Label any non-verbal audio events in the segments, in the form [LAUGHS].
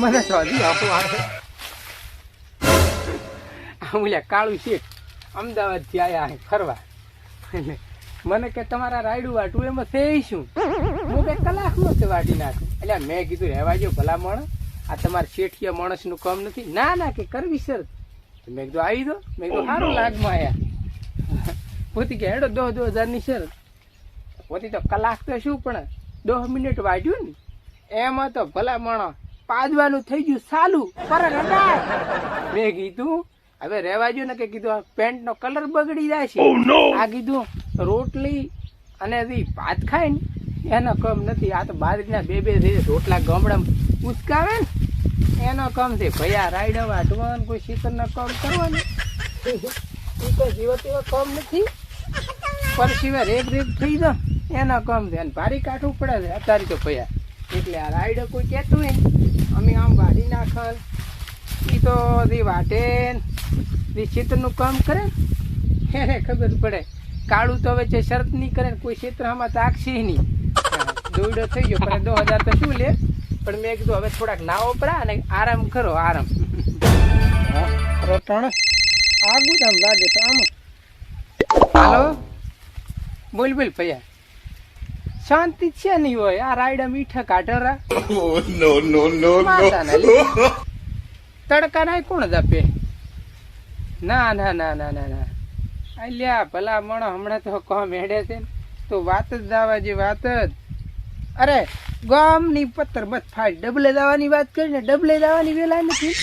મને તો આપો આવે. કાળું શેઠ, અમદાવાદથી આયા અહીં ફરવા. એટલે મને કે તમારા રાયડું વાટું એમાં છે શું હું કે કલાકમાં તે વાટી નાખું. એટલે મેં કીધું, રહેવા જો ભલા મણ. આ તમારા શેઠિયા માણસનું કામ નથી. ના ના કે કરવી સર મેં કીધું, આવી દો. મેં કીધું સારું લાગમાં આયા. પોતી કે, હેડો દો દો હજારની શરત. પોતી તો કલાક તો શું પણ દોહ મિનિટ વાટ્યું ને. એમાં તો ભલા માણસ પાદવાનું થઈ ગયું સાલું. પર મેં કીધું હવે રહેવા જો ને કે કીધું પેન્ટ નો કલર બગડી જાય છે. આ કીધું રોટલી અને ભાત ખાય ને એનો કમ નથી આ તો બાજરીના બે બે જે રોટલા ગમડા ઉચકાવે ને. એનો કમ છે ભૈયા રાયડા વાટવાનું કોઈ શીતળના કમ કરવાનું. એ કોઈ જીવો તેવો કમ નથી. પર સિવાય રેગ રેગ થઈ દો એનો કમ છે અને ભારી કાઠું પડે છે. અત્યારે તો ભૈયા એટલે આ રાયડો કોઈ કહેતું નહીં અમે આમ વાડી નાખલ. એ તો જે વાટે જે શીતળનું કામ કરે [LAUGHS] એને ખબર પડે. કાળું તો હવે જે શરત નહીં કરે ને. કોઈ ક્ષેત્ર આમાં તાકશે નહીં. દોડો થઈ ગયો. પણ દો હજાર તો શું લે? પણ મેં કીધું હવે થોડાક નાવો પડા અને આરામ કરો આરામ. રોટણ આગું જ આમ લાગે છે આમ. હાલો? બોલ બોલ ભૈયા. શાંતિ છે નહીં હોય. આ રાયડા મીઠા કાઢરા તડકા ના કોણ જપે ના ના ના ના ના ના. અલ્યા ભલા મણો હમણાં તો કો હેડે છે તો વાત જ દાવા જે વાત જ. અરે ગામની પત્તર બસ ફાટ ડબલે દાવાની વાત કરીને ડબલે દાવાની વેલા નથી.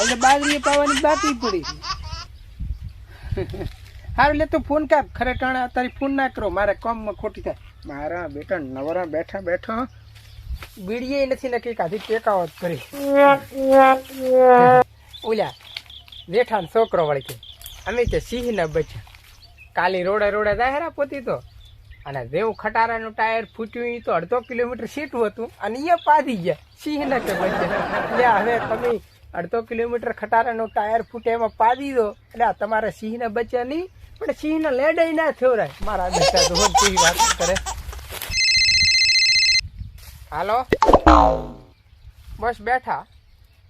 એટલે બાજરી પાવાની બાકી પડી. હારું લે તું ફોન કાપ ખરે ટાણે તારી ફોન ના કરો. મારે કામમાં ખોટી થાય. મારા બેટા નવરા બેઠા બેઠા બીડીએ નથી નક્કી કાધી ટેકાવત કરી. ઓલા જેઠાન છોકરો વળકે અમે તે સિંહ ને બચ્યા કાલી રોડે રોડે દાહેરા પોતી તો અને જેવું ખટારાનું ટાયર ફૂટ્યું તો અડધો કિલોમીટર સીટું હતું. અને એ પાધી ગયા સિંહ ને કે બચ્યા હવે તમે અડધો કિલોમીટર ખટારાનું ટાયર ફૂટે એમાં પાદી દો. એટલે તમારે સિંહ ને બચ્યા નહીં પણ સિંહ ના લેડાઈ ના થયોરાય મારા બેટા તો તું વાત કરે. હાલો? બસ બેઠા.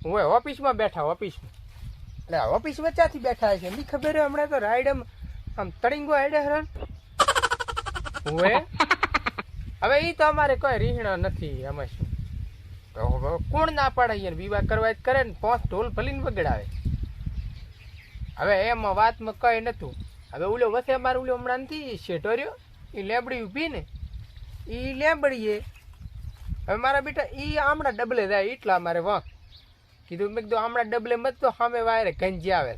હું ઓફિસમાં બેઠા, ઓફિસમાં. એટલે ઓફિસ વચ્ચાથી બેઠા છે. ની ખબર હે હમણાં તો રાઈડ આમ આમ તળીંગો હેડે હરણ હું હવે એ તો અમારે કોઈ રીહણ નથી અમે કોણ ના પાડે યાર વિવાહ કરવા કરે ને પાંચ ઢોલ ભલીને વગડાવે. હવે એમાં વાતમાં કઈ નતું. હવે ઓલો વસે અમારે ઓલો હમણાં નથી શેઠો રહ્યો એ લેબડી ઊભી ને એ લેબડીએ, હવે મારા બેટા એ આમળા ડબલે જાય એટલા અમારે વાંક. કીધું મેં કીધું હમણાં ડબલે મત તો સામે વાયરે ગંજી આવે.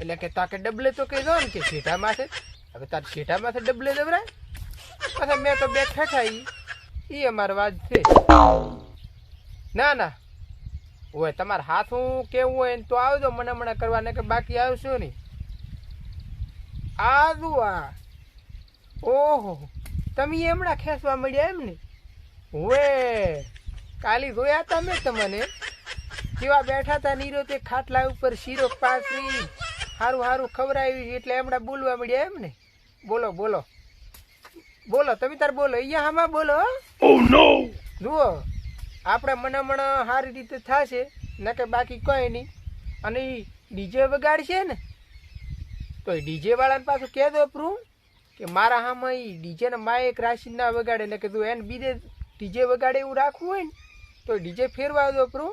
એટલે કે તાકે ડબલે તો કહી દો ને કે શેઠા માથે હવે તાર શેઠા માથે ડબલે દવરાય. પછી મેં તો બે ઠેઠા એ અમારી વાત છે. ના ના. ઓય, તમારે હાથ હું કેવું હોય તો આવજો, મને મને કરવા ને કે બાકી આવશો નહીં. આદુ આ ઓહો તમે એમણા ખેંચવા મળ્યા એમ ને હવે કાલી જોયા હતા મેં તમને? કેવા બેઠા હતા નીરો તે ખાટલા ઉપર શીરો પાથરી. હારું હારું ખવડાવી એટલે એમણા બોલવા મળ્યા એમ ને બોલો બોલો. બોલો તમે તાર બોલો. અહીંયા હામાં બોલો Oh! જુઓ આપણે મને મને સારી રીતે થશે ન કે બાકી કોઈ નહીં. અને એ ડીજે વગાડશે ને? તો ડીજે વાળાને પાછું કહે દો પ્રૂ કે મારા હામાં એ ડીજે ને માયક રાશિ ના વગાડે ને કીધું એને બીજે ડીજે વગાડે એવું રાખવું હોય ને, તો ડીજે ફેરવા દો પ્રૂ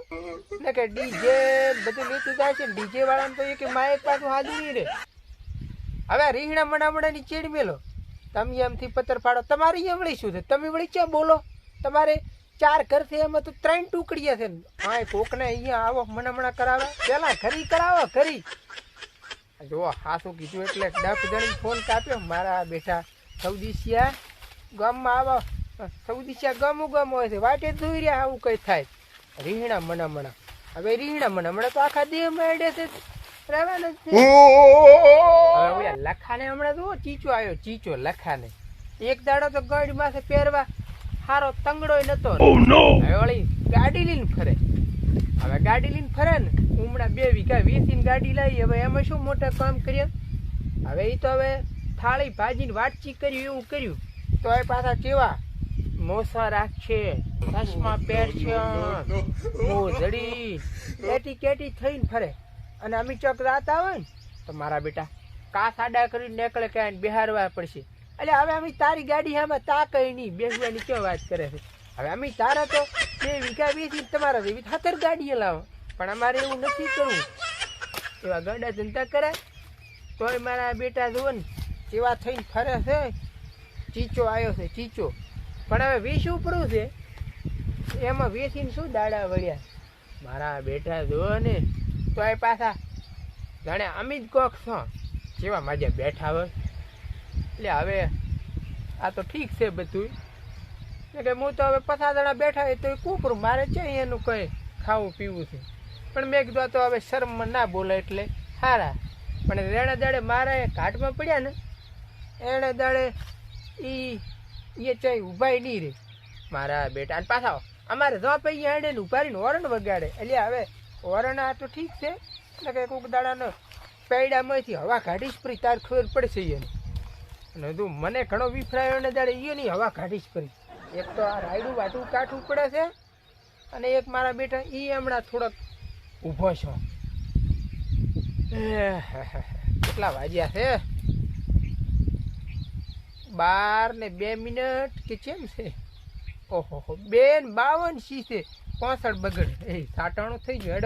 ને કે ડીજે બધું નીચું જાય છે ડીજે વાળાને તો એ કે માયક પાછું હાજર નહીં રે. હવે રીહણા મડામડાની ચેડ મેલો. તમે એમથી પથ્થર ફાડો. તમારી એમ વળી શું છે? તમે વળી ક્યાં બોલો? તમારે ચાર ઘર છે, એમાં તો ત્રણ ટુકડીયા છે હા કોકને અહીંયા આવો મનામણા કરાવે પેલા ઘરી કરાવો, ઘરી. જો હાસું કીધું એટલે ડફ જણી ફોન કાપ્યો. મારા બેટા સૌદીસિયા ગામમાં આવો સૌદીસિયા ગામું ગામ હોય છે. વાટે ધોઈ રહ્યા આવું કઈ થાય. રીહણા મનામણા હવે રીહણા મનામણા તો આખા દેહમાં એડે છે. લખાને હમણાં જુઓ ચીચો આવ્યો ચીચો લખાને. એક દાડો તો ગઢ માથે પહેરવા હારો તંગડો નતો. Oh ગાડી લઈને ફરે. હવે ગાડી લઈને ફરે ને હમણાં બે વીઘા વીસીને ગાડી લાવી, હવે એમાં શું મોટા કામ કર્યા? હવે એ તો હવે થાળી ભાજીને વાતચીત કર્યું, એવું કર્યું. તો એ પાછા કેવા? મોસા રાખશે, ચશ્મા પહેરશે મોજડી કેટી કેટી થઈને ફરે. અને અમી ચોક રાત આવે ને, તો મારા બેટા કા સાડા કરીને નીકળે કે આને બિહારવા પડશે. એટલે હવે અમે તારી ગાડી આમાં તા કઈ નહીં બેસવાની કેમ વાત કરે છે? હવે અમે તારા તો બે વીઘા છીએ તમારા જેવી સત્તર ગાડીએ લાવો. પણ અમારે એવું નથી કરવું. એવા ગાડા ધંધા કરે. તોય મારા બેટા જુઓ ને, એવા થઈને ફરે છે. ચીચો આવ્યો છે, ચીચો. પણ હવે વીસ ઉપરું છે. એમાં વેચીને શું દાડા વળ્યા? મારા બેટા જુઓ ને તો એ પાછા જાણે અમી જ કોક છો. જેવા માજે બેઠા હોય. એટલે હવે આ તો ઠીક છે બધું એટલે હું તો હવે પચાસ જણા બેઠા હોય તો એ કૂકરું મારે છે એનું કંઈ ખાવું પીવું છે. પણ મેં કીધું તો હવે શરમમાં ના બોલે એટલે સારા પણ રેણા દાડે મારા એ ઘાટમાં પડ્યા ને, એણે દાડે ઈ એ ચાઈ ઊભાઈ નહીં રે. મારા બેટા અને પાછા અમારે જો પૈ એણે ને ઊભા રહીને ઓરણ વગાડે. એટલે હવે ઓરણ આ તો ઠીક છે, એટલે કે કોઈક દાડાનો પૈડામાંથી હવા કાઢીશ પડી. તાર ખબર પડશે એને. અને તું મને ઘણો વિફરાયો ને દાડે એ નહીં હવા કાઢીશ પરી એક તો આ રાયડું વાટું કાઠું પડે છે અને એક મારા બેટા એ હમણાં થોડોક ઊભો છો. કેટલા વાગ્યા છે? બાર ને બે મિનિટ કે કેમ છે? ઓહો ને બાવન સી છે? પાસઠ બગડ. એ, સાટાણું થઈ ગયું. હેડ,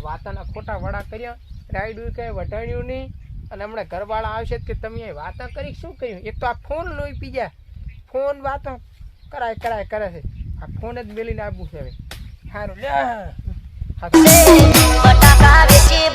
વાતાના ખોટા વડા કર્યા. રાયડું કઈ વટાણ્યું નહીં. અને હમણાં ઘરવાળા આવશે કે તમે વાતા કરી શું કહ્યું એક તો આ ફોન લોહી પી ગયા. ફોન વાતો કરાય કરાય કરે છે. આ ફોન જ મેલીને આપવું છે હવે. સારું લે. બટાકા વેચી